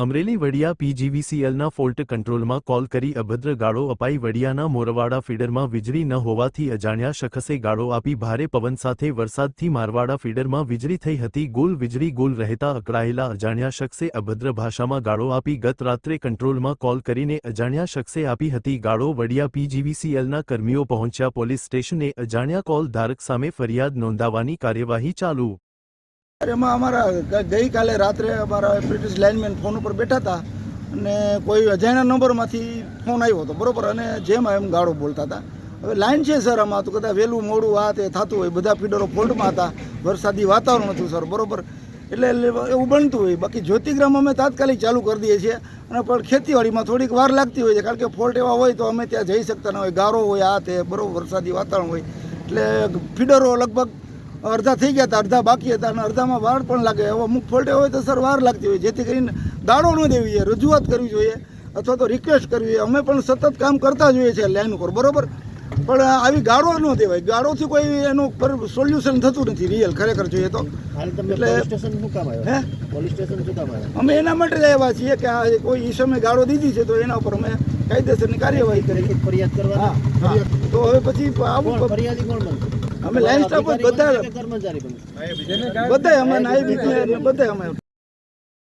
અમરેલી વડિયા પીજીવીસીએલના ફોલ્ટ કંટ્રોલમાં કોલ કરી અભદ્ર ગાળો અપાઈ વડિયાના મોરવાડા ફીડરમાં વીજળી ન હોવાથી અજાણ્યા શખસે ગાળો આપી ભારે પવન સાથે વરસાદથી મારવાડા ફીડરમાં વીજળી થઈ હતી. ગુલ વીજળી ગુલ રહેતા અકળાયેલા અજાણ્યા શખસે અભદ્ર ભાષામાં ગાળો આપી ગત રાત્રે કંટ્રોલમાં કોલ કરીને અજાણ્યા શખસે આપી હતી. ગાળો વડિયા પીજીવીસીએલના કર્મીઓ પહોંચ્યા પોલીસ સ્ટેશને. અજાણ્યા કોલ ધારક સામે ફરિયાદ નોંધાવવાની કાર્યવાહી ચાલુ. એમાં અમારા ગઈકાલે રાત્રે અમારા બ્રિટિશ લાઇનમેન ફોન ઉપર બેઠા હતા અને કોઈ અજાણ્યા નંબરમાંથી ફોન આવ્યો હતો, બરોબર? અને જેમ એમ ગાળો બોલતા હતા. હવે લાઇન છે સર આમાં, તો કદાચ વહેલું, મોડું, આ તે થતું હોય, બધા ફીડરો ફોલ્ટમાં હતા, વરસાદી વાતાવરણ હતું સર, બરાબર? એટલે એવું બનતું હોય. બાકી જ્યોતિગ્રામ અમે તાત્કાલિક ચાલુ કરી દઈએ છીએ, અને પણ ખેતીવાડીમાં થોડીક વાર લાગતી હોય છે, કારણ કે ફોલ્ટ એવા હોય તો અમે ત્યાં જઈ શકતા ન હોય. ગારો હોય આ તે, બરોબર, વરસાદી વાતાવરણ હોય. એટલે ફીડરો લગભગ અડધા થઈ ગયા હતા અડધા બાકી હતા અને અડધામાં વાર પણ લાગે. હવે અમુક ફોલ્ટે હોય તો સર વાર લાગતી હોય. જેથી કરીને દાડો ન દેવી જોઈએ રજૂઆત કરવી જોઈએ અથવા તો રિક્વેસ્ટ કરવી જોઈએ. અમે પણ સતત કામ કરતા જોઈએ છીએ લાઈન ઉપર બરાબર? પણ આવી ગાળો ન દેવાય. ગાળોથી કોઈ એનું પર સોલ્યુશન થતું નથી રિયલ ખરેખર જોઈએ તો. એટલે- અમે એના માટે જ આવ્યા છીએ કે આ કોઈ ઈસમે ગાળો દીધી છે તો એના ઉપર અમે કાયદેસરની કાર્યવાહી કરી. ફરિયાદ કરવા તો હવે પછી આવું ફરિયાદી કોણ બનશે? અમે લાઈન સ્ટાફ બધા કર્મચારી બધા અમે નાઈ બધા અમે